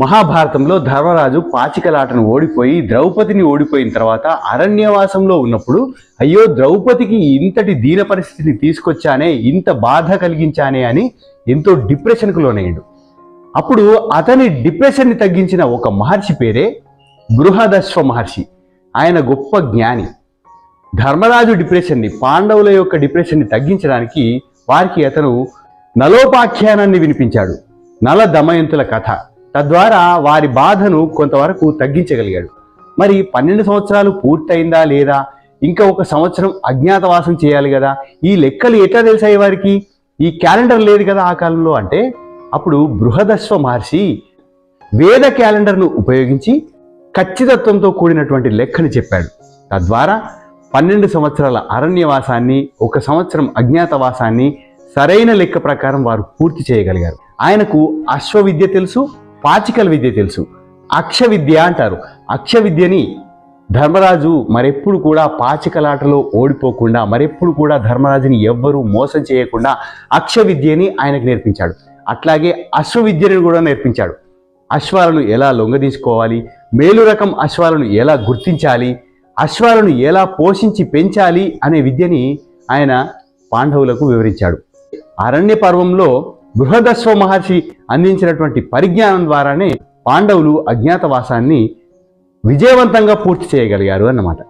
మహాభారతంలో ధర్మరాజు పాచికలాటను ఓడిపోయి ద్రౌపదిని ఓడిపోయిన తర్వాత అరణ్యవాసంలో ఉన్నప్పుడు అయ్యో ద్రౌపదికి ఇంతటి దీన పరిస్థితిని తీసుకొచ్చానే ఇంత బాధ కలిగించానే అని ఎంతో డిప్రెషన్కు లోనయ్యాడు. అప్పుడు అతని డిప్రెషన్ని తగ్గించిన ఒక మహర్షి పేరే బృహదశ్వ మహర్షి. ఆయన గొప్ప జ్ఞాని. ధర్మరాజు డిప్రెషన్ని పాండవుల యొక్క డిప్రెషన్ని తగ్గించడానికి వారికి అతను నలోపాఖ్యానాన్ని వినిపించాడు. నల దమయంతుల కథ. తద్వారా వారి బాధను కొంతవరకు తగ్గించగలిగాడు. మరి పన్నెండు సంవత్సరాలు పూర్తయిందా లేదా? ఇంకా ఒక సంవత్సరం అజ్ఞాతవాసం చేయాలి కదా? ఈ లెక్కలు ఎట్లా తెలిసాయి వారికి? ఈ క్యాలెండర్ లేదు కదా ఆ కాలంలో అంటే? అప్పుడు బృహదశ్వ మహర్షి వేద క్యాలెండర్ను ఉపయోగించి ఖచ్చితత్వంతో కూడినటువంటి లెక్కను చెప్పాడు. తద్వారా పన్నెండు సంవత్సరాల అరణ్యవాసాన్ని ఒక సంవత్సరం అజ్ఞాతవాసాన్ని సరైన లెక్క ప్రకారం వారు పూర్తి చేయగలిగారు. ఆయనకు అశ్వవిద్య తెలుసు పాచికల విద్య తెలుసు. అక్ష విద్య అంటారు. అక్ష విద్యని ధర్మరాజు మరెప్పుడు కూడా పాచికలాటలో ఓడిపోకుండా మరెప్పుడు కూడా ధర్మరాజుని ఎవ్వరూ మోసం చేయకుండా అక్ష విద్యని ఆయనకు నేర్పించాడు. అట్లాగే అశ్వవిద్యని కూడా నేర్పించాడు. అశ్వాలను ఎలా లొంగదీసుకోవాలి? మేలు రకం అశ్వాలను ఎలా గుర్తించాలి? అశ్వాలను ఎలా పోషించి పెంచాలి? అనే విద్యని ఆయన పాండవులకు వివరించాడు. అరణ్య పర్వంలో బృహదశ్వ మహర్షి అందించినటువంటి పరిజ్ఞానం ద్వారానే పాండవులు అజ్ఞాతవాసాన్ని విజయవంతంగా పూర్తి చేయగలిగారు అన్నమాట.